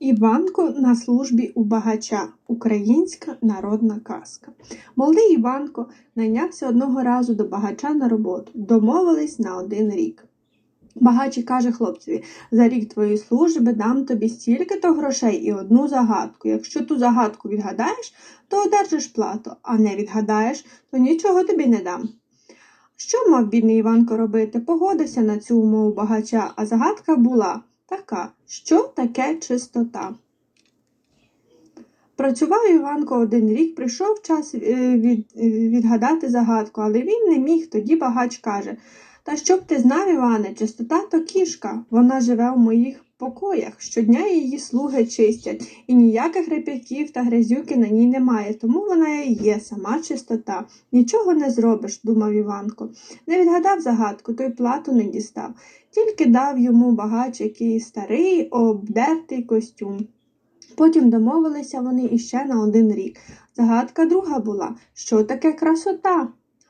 Іванко на службі у багача. Українська народна казка. Молодий Іванко найнявся одного разу до багача на роботу. Домовились на один рік. Багач каже хлопцеві: за рік твоєї служби дам тобі стільки-то грошей і одну загадку. Якщо ту загадку відгадаєш, то одержиш плату, а не відгадаєш, то нічого тобі не дам. Що мав бідний Іванко робити? Погодився на цю умову багача, а загадка була така: що таке чистота? Працював Іванко один рік, прийшов час е, е, відгадати загадку, але він не міг. Тоді багач каже: Та щоб ти знав, Іване, чистота то кішка. Вона живе в моїх покоях. Щодня її слуги чистять, і ніяких реп'яків та грязюки на ній немає, тому вона і є сама чистота. Нічого не зробиш, думав Іванко. Не відгадав загадку, той плату не дістав. Тільки дав йому багач який старий обдертий костюм. Потім домовилися вони іще на один рік. Загадка друга була що таке красота?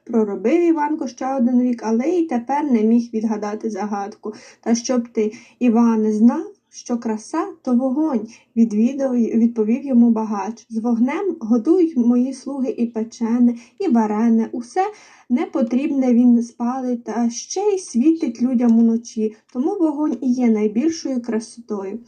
Проробив Іванко ще один рік, але й тепер не міг відгадати загадку. Та щоб ти, Іване, знав, що краса то вогонь, відвідав, відповів йому багач. З вогнем годують мої слуги і печене, і варене, усе непотрібне він спалить, та ще й світить людям уночі, тому вогонь і є найбільшою красотою.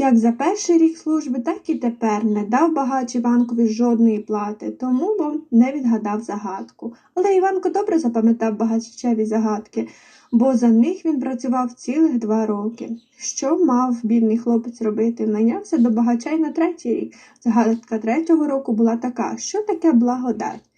Як за перший рік служби, так і тепер не дав багач Іванкові жодної плати, тому бо не відгадав загадку. Але Іванко добре запам'ятав багачеві загадки, бо за них він працював цілих два роки. Що мав бідний хлопець робити? Найнявся до багача й на третій рік. Загадка третього року була така, що таке благодать.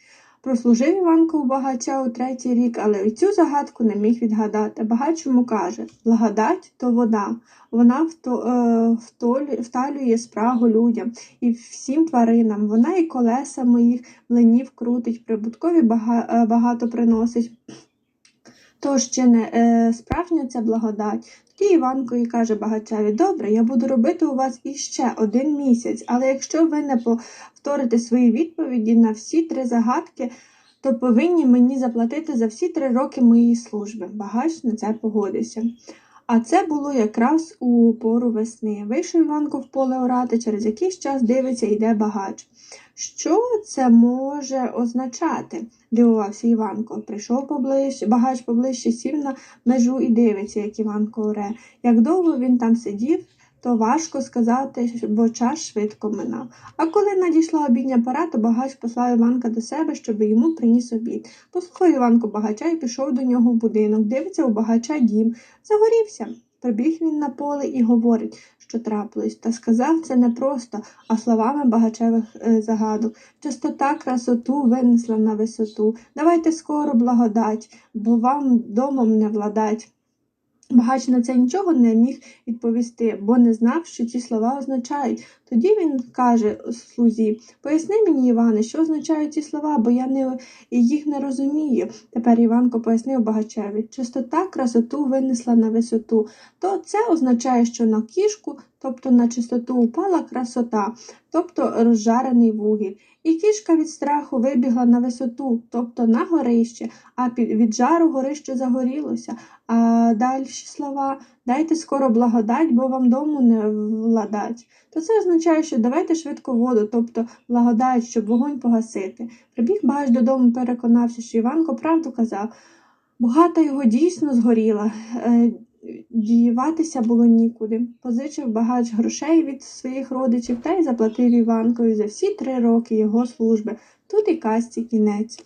Прослужив Іванко у багача у третій рік, але й цю загадку не міг відгадати. Багач йому каже благодать то вода. Вона е, вталює спрагу людям і всім тваринам. Вона і колеса моїх млинів крутить, прибуткові е, багато приносить. Тож ще не е, справжня ця благодать? Тоді Іванко і каже багачеві, добре, я буду робити у вас іще один місяць, але якщо ви не повторите свої відповіді на всі три загадки, то повинні мені заплатити за всі три роки моєї служби. Багач на це погодився. А це було якраз у пору весни. Вийшов Іванко в поле орати, через якийсь час дивиться, йде багач. Що це може означати? дивувався Іванко. Прийшов поближче, багач поближче сів на межу і дивиться, як Іванко оре. Як довго він там сидів, то важко сказати, бо час швидко минав. А коли надійшла обідня пора, то багач послав Іванка до себе, щоб йому приніс обід. Послухав Іванко багача і пішов до нього в будинок. Дивиться у багача дім. Загорівся. Прибіг він на поле і говорить, що трапилось, та сказав це не просто, а словами багачевих е, загадок. Чистота красоту винесла на висоту. Давайте скоро благодать, бо вам домом не владать. Багач на це нічого не міг відповісти, бо не знав, що ці слова означають. Тоді він каже слузі Поясни мені, Іване, що означають ці слова, бо я не, їх не розумію. Тепер Іванко пояснив багачеві чистота красоту винесла на висоту. То це означає, що на кішку, тобто на чистоту упала красота, тобто розжарений вугіль. І кішка від страху вибігла на висоту, тобто на горище, а від жару горище загорілося. А далі слова дайте скоро благодать, бо вам дому не владать. То це означає, що давайте швидко воду, тобто благодать, щоб вогонь погасити. Прибіг багач додому, переконався, що Іванко правду казав. Багата його дійсно згоріла. Діюватися було нікуди. Позичив багач грошей від своїх родичів та й заплатив Іванкові за всі три роки його служби. Тут і касті кінець.